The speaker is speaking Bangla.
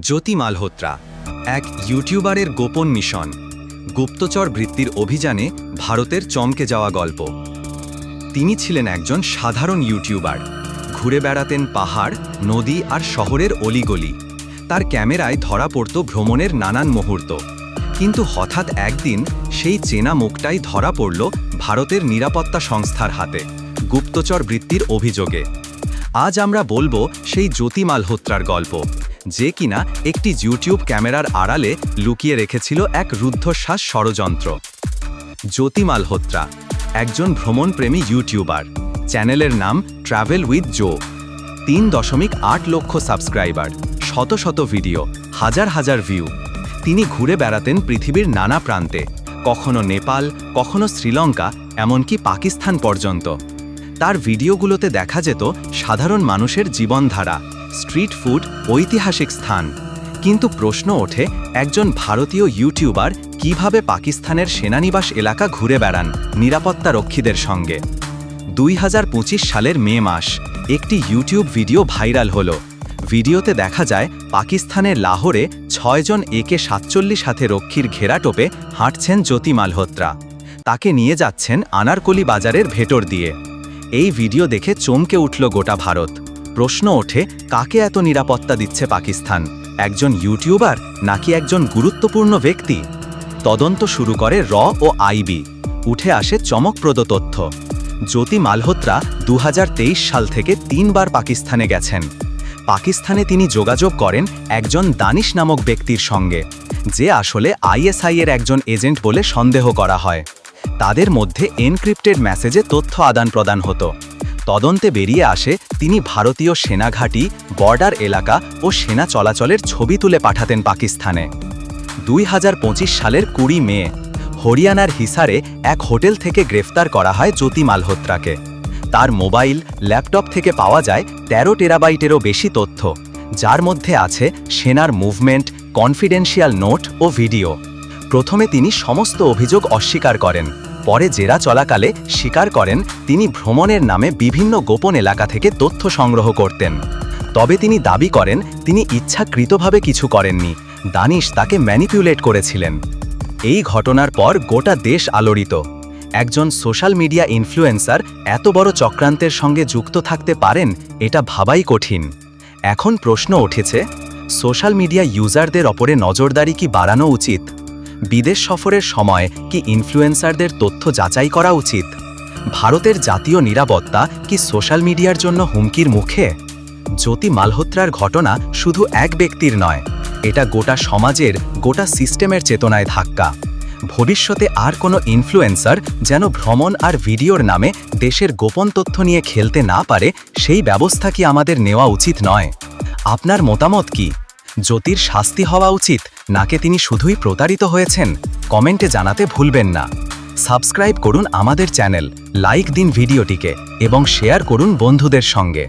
জ্যোতি মালহোত্রা, এক ইউটিউবারের গোপন মিশন। গুপ্তচর বৃত্তির অভিযানে ভারতের চমকে যাওয়া গল্প। তিনি ছিলেন একজন সাধারণ ইউটিউবার। ঘুরে বেড়াতেন পাহাড়, নদী আর শহরের অলিগলি। তার ক্যামেরায় ধরা পড়ত ভ্রমণের নানান মুহূর্ত। কিন্তু হঠাৎ একদিন সেই চেনা মুখটাই ধরা পড়ল ভারতের নিরাপত্তা সংস্থার হাতে, গুপ্তচর বৃত্তির অভিযোগে। আজ আমরা বলব সেই জ্যোতি মালহোত্রার গল্প। যে কিনা একটি ইউটিউব ক্যামেরার আড়ালে লুকিয়ে রেখেছিল এক রুদ্ধশ্বাস ষড়যন্ত্র। জ্যোতি মালহোত্রা, একজন ভ্রমণপ্রেমী ইউটিউবার চ্যানেলের নাম ট্রাভেল উইথ জো তিন দশমিক আট লক্ষ সাবস্ক্রাইবার, শত শত ভিডিও, হাজার হাজার ভিউ। তিনি ঘুরে বেড়াতেন পৃথিবীর নানা প্রান্তে, কখনো নেপাল, কখনো শ্রীলঙ্কা, এমনকি পাকিস্তান পর্যন্ত। তার ভিডিওগুলোতে দেখা যেত সাধারণ মানুষের জীবনধারা। স্ট্রিট ফুড ঐতিহাসিক স্থান। কিন্তু প্রশ্ন ওঠে, একজন ভারতীয় ইউটিউবার কীভাবে পাকিস্তানের সেনানিবাস এলাকা ঘুরে বেড়ান নিরাপত্তা রক্ষীদের সঙ্গে? দুই হাজার পঁচিশ সালের মে মাস, একটি ইউটিউব ভিডিও ভাইরাল হল। ভিডিওতে দেখা যায় পাকিস্তানের লাহোরে ছয়জন একে সাতচল্লিশ হাতে রক্ষীর ঘেরাটোপে হাঁটছেন জ্যোতি মালহোত্রা তাকে নিয়ে যাচ্ছেন আনারকলি বাজারের ভেতর দিয়ে। এই ভিডিও দেখে চমকে উঠল গোটা ভারত। প্রশ্ন ওঠে, কাকে এত নিরাপত্তা দিচ্ছে পাকিস্তান? একজন ইউটিউবার নাকি একজন গুরুত্বপূর্ণ ব্যক্তি? তদন্ত শুরু করে র ও আইবি উঠে আসে চমকপ্রদ তথ্য। জ্যোতি মালহোত্রা দু হাজার তেইশ সাল থেকে তিনবার পাকিস্তানে গেছেন। পাকিস্তানে তিনি যোগাযোগ করেন একজন দানিশ নামক ব্যক্তির সঙ্গে, যে আসলে আইএসআইয়ের একজন এজেন্ট বলে সন্দেহ করা হয়। তাদের মধ্যে এনক্রিপ্টেড মেসেজে তথ্য আদান প্রদান হতো। তদন্তে বেরিয়ে আসে তিনি ভারতীয় সেনাঘাঁটি, বর্ডার এলাকা ও সেনা চলাচলের ছবি তুলে পাঠাতেন পাকিস্তানে। দুই হাজার পঁচিশ সালের কুড়ি মে, হরিয়ানার হিসারে এক হোটেল থেকে গ্রেফতার করা হয় জ্যোতি মালহোত্রাকে তার মোবাইল, ল্যাপটপ থেকে পাওয়া যায় তেরো টেরাবাইটেরও বেশি তথ্য, যার মধ্যে আছে সেনার মুভমেন্ট কনফিডেন্সিয়াল নোট ও ভিডিও। প্রথমে তিনি সমস্ত অভিযোগ অস্বীকার করেন। পরে জেরা চলাকালে স্বীকার করেন, তিনি ভ্রমণের নামে বিভিন্ন গোপন এলাকা থেকে তথ্য সংগ্রহ করতেন। তবে তিনি দাবি করেন, তিনি ইচ্ছাকৃতভাবে কিছু করেননি। দানিশ তাকে ম্যানিপুলেট করেছিলেন। এই ঘটনার পর গোটা দেশ আলোড়িত। একজন সোশ্যাল মিডিয়া ইনফ্লুয়েন্সার এত বড় চক্রান্তের সঙ্গে যুক্ত থাকতে পারেন, এটা ভাবাই কঠিন। এখন প্রশ্ন উঠেছে, সোশ্যাল মিডিয়া ইউজারদের ওপরে নজরদারি কি বাড়ানো উচিত? বিদেশ সফরের সময় কি ইনফ্লুয়েন্সারদের তথ্য যাচাই করা উচিত? ভারতের জাতীয় নিরাপত্তা কি সোশ্যাল মিডিয়ার জন্য হুমকির মুখে? জ্যোতি মালহোত্রার ঘটনা শুধু এক ব্যক্তির নয়, এটা গোটা সমাজের, গোটা সিস্টেমের চেতনায় ধাক্কা। ভবিষ্যতে আর কোনো ইনফ্লুয়েন্সার যেন ভ্রমণ আর ভিডিওর নামে দেশের গোপন তথ্য নিয়ে খেলতে না পারে, সেই ব্যবস্থা কি আমাদের নেওয়া উচিত নয়? আপনার মতামত কি? জ্যোতির শাস্তি হওয়া উচিত নাকে তিনি শুধুই প্রতারিত হয়েছেন? কমেন্টে জানাতে ভুলবেন না। সাবস্ক্রাইব করুন আমাদের চ্যানেল, লাইক দিন ভিডিওটিকে এবং শেয়ার করুন বন্ধুদের সঙ্গে।